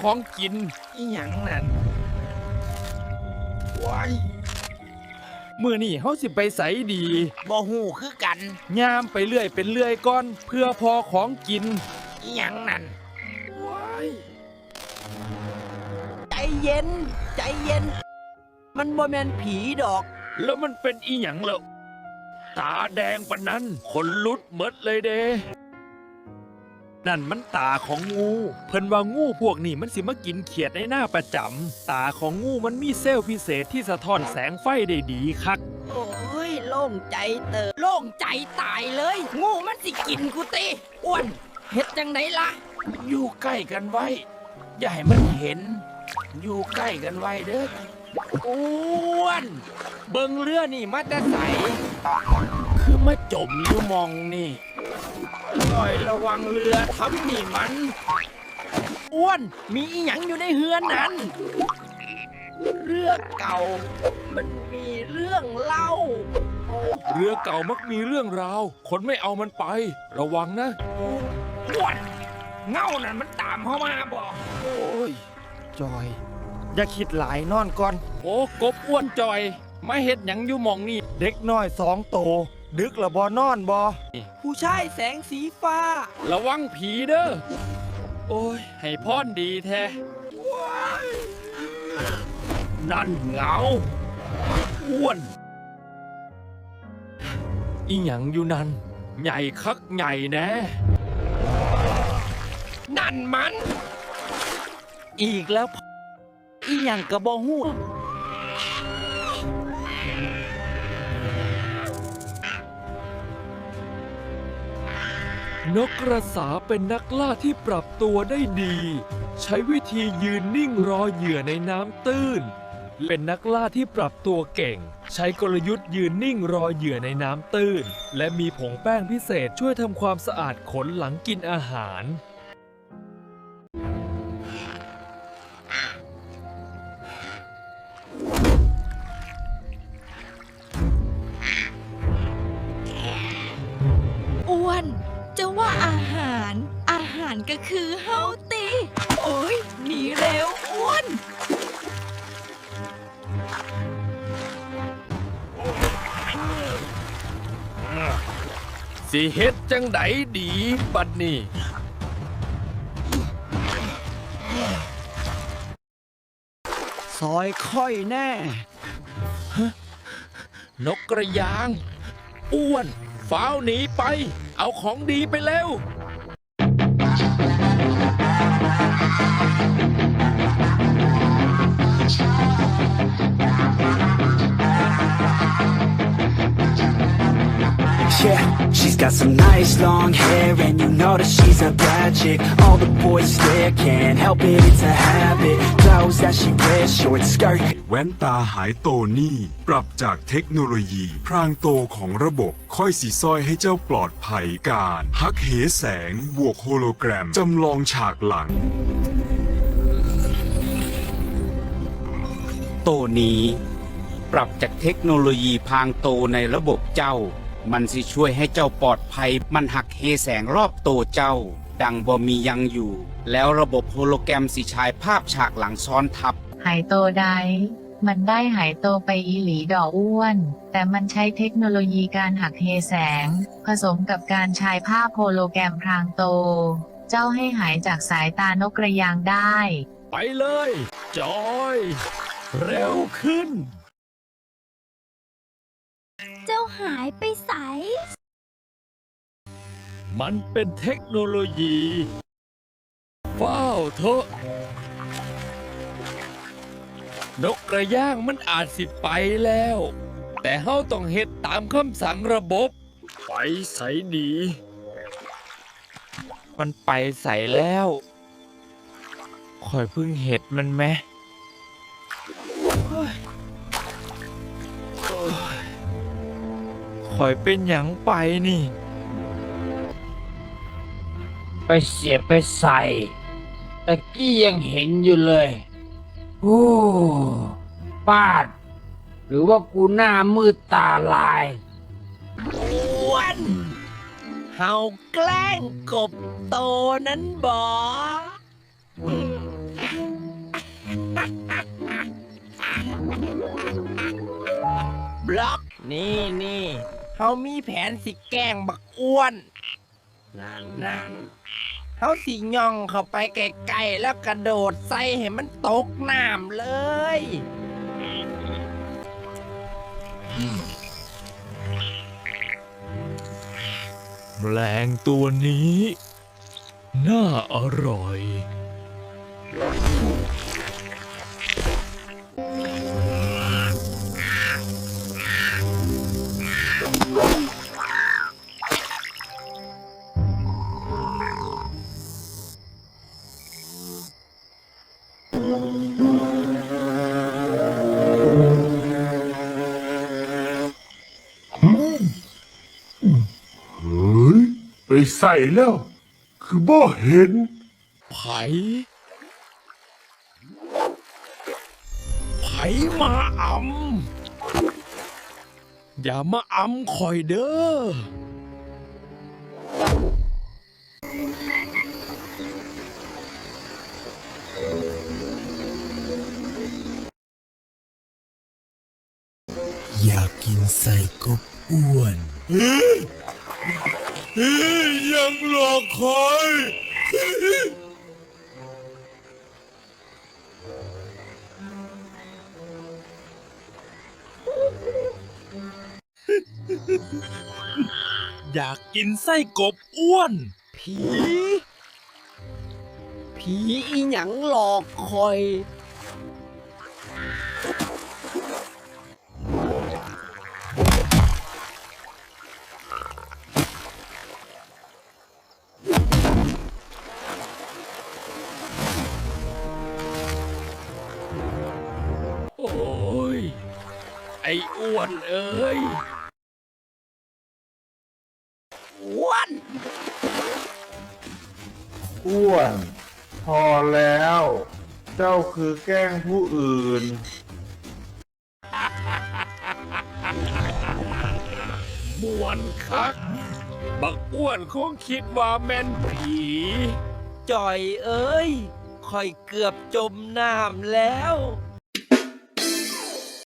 ของกินอีหยังนั่นว้ายมือนี่เฮาสิไปใสดีบ่ฮู้คือกัน ยามไปเรื่อยเป็นเรื่อยก่อน เพื่อพอของกินอีหยังนั่นว้ายใจเย็น ใจเย็น มันบ่แม่นผีดอก แล้วมันเป็นอีหยังแล้วตาแดงปานนั้นขนลุดเมดเลยเด้ นั่นมันตาของงู เพิ่นว่างูพวกนี้มันสิมากินเขียดในหน้าประจำตาของงูมันมีเซลล์พิเศษที่สะท้อนแสงไฟได้ดีคัก โอ้ยโล่งใจเตอโล่งใจตายเลย งูมันสิกินกูติอ้วนเฮ็ดจังไดล่ะ อยู่ใกล้กันไว้ อย่าให้มันเห็น อยู่ใกล้กันไว้เด้ออ้วน เบิงเรือนี่มาแต่ใส คือมาจมอยู่หมองนี่ คอยระวังเรือทำนี่มัน อ้วน มีอีหยังอยู่ในเฮือนนั้น เรือเก่า มันมีเรื่องเล่า เรือเก่ามักมีเรื่องราว คนไม่เอามันไป ระวังนะ อ้วน เงานั่นมันตามเข้ามาบอกโอ้ย จอย อย่าคิดหลายนอนก่อน โอ้กบอ้วนจอยมาเฮ็ดหยังอยู่หมองนี่ เด็กน้อยสองโต ดึกละบอนอนบอผู้ชายแสงสีฟ้า ระวังผีเด้อ โอ้ย ให้พรดีแท้ นั่นเงา อ้วน อีหยังอยู่นั่น ใหญ่คักใหญ่แน่ นั่นมัน อีกแล้ว อีหยังกระบ่ฮู้ นกกระสาเป็นนักล่าที่ปรับตัวได้ดี ใช้วิธียืนนิ่งรอเหยื่อในน้ำตื้น เป็นนักล่าที่ปรับตัวเก่ง ใช้กลยุทธ์ยืนนิ่งรอเหยื่อในน้ำตื้น และมีผงแป้งพิเศษช่วยทำความสะอาดขนหลังกินอาหาร ก็คือเฮาตี โอ้ยหนีเร็วอ้วน สิเฮ็ดจังไดดีบัดนี้ ซอยค่อยแน่ นกกระยาง อ้วนฟ้าวหนีไป เอาของดีไปเร็ว Yeah, she's got some nice long hair and you know that she's a bad chick All the boys stare, can't help it, it's a habit Clothes that she wears, short skirt แว่นตาหายโตนี่ ปรับจากเทคโนโลยี พรางโตของระบบ ค่อยสีซ้อยให้เจ้าปลอดภัยการ ฮักเหแสง บวกโฮโลแกรม จำลองฉากหลัง โตนี้ ปรับจากเทคโนโลยีพรางโตในระบบเจ้า มันสิช่วยให้เจ้าปลอดภัย มันหักเฮแสงรอบโตเจ้า ดังบ่มียังอยู่ แล้วระบบโฮโลแกรมสิฉายภาพฉากหลังซ้อนทับ หายโตได้มันได้หายโตไปอีหลีดอกอ้วน แต่มันใช้เทคโนโลยีการหักเหแสง ผสมกับการฉายภาพโฮโลแกรมพรางโต เจ้าให้หายจากสายตานกกระยางได้ ไปเลย จอย เร็วขึ้น เจ้าหายไปใส มันเป็นเทคโนโลยีเฝ้าวเถอะนกกระย่างมันอาจสิไปแล้ว แต่เฮาต้องเฮ็ดตามคำสั่งระบบ ไปใสดี มันไปใส่แล้วคอยเพิ่งเห็ดมันไหม ข่อยเป็นหยังไปนี่ ไปเสียไปใส่ตะกี้ยังเห็นอยู่เลยโอ้ปาด หรือว่ากูหน้ามืดตาลายวันเฮาแกล้งกบโตนั้นบอบล็อก นี่นี่ เขามีแผนสิแกล้งบักอ้วนนั่นนั่นเขาสิย่องเข้าไปไกลๆแล้วกระโดดใส่ให้มันตกน้ำเลย แมลงตัวนี้ น่าอร่อย ไปใส่แล้ว คือบ่เห็น ไผ ไผมาอำ อย่ามาอำคอยเด้อ อยากกินใส่กบอ้วน ยังหลอกคอยอยากกินไส้กบอ้วน ผี ผีอีหยังหลอกคอย อ้อ้วนเอ้ยอ้วนอ้วน พอแล้ว เจ้าคือแกล้งผู้อื่น มวนคัก บักอ้วนคงคิดว่าแม่นผีจ่อยเอ้ยคอยเกือบจมน้ำแล้ว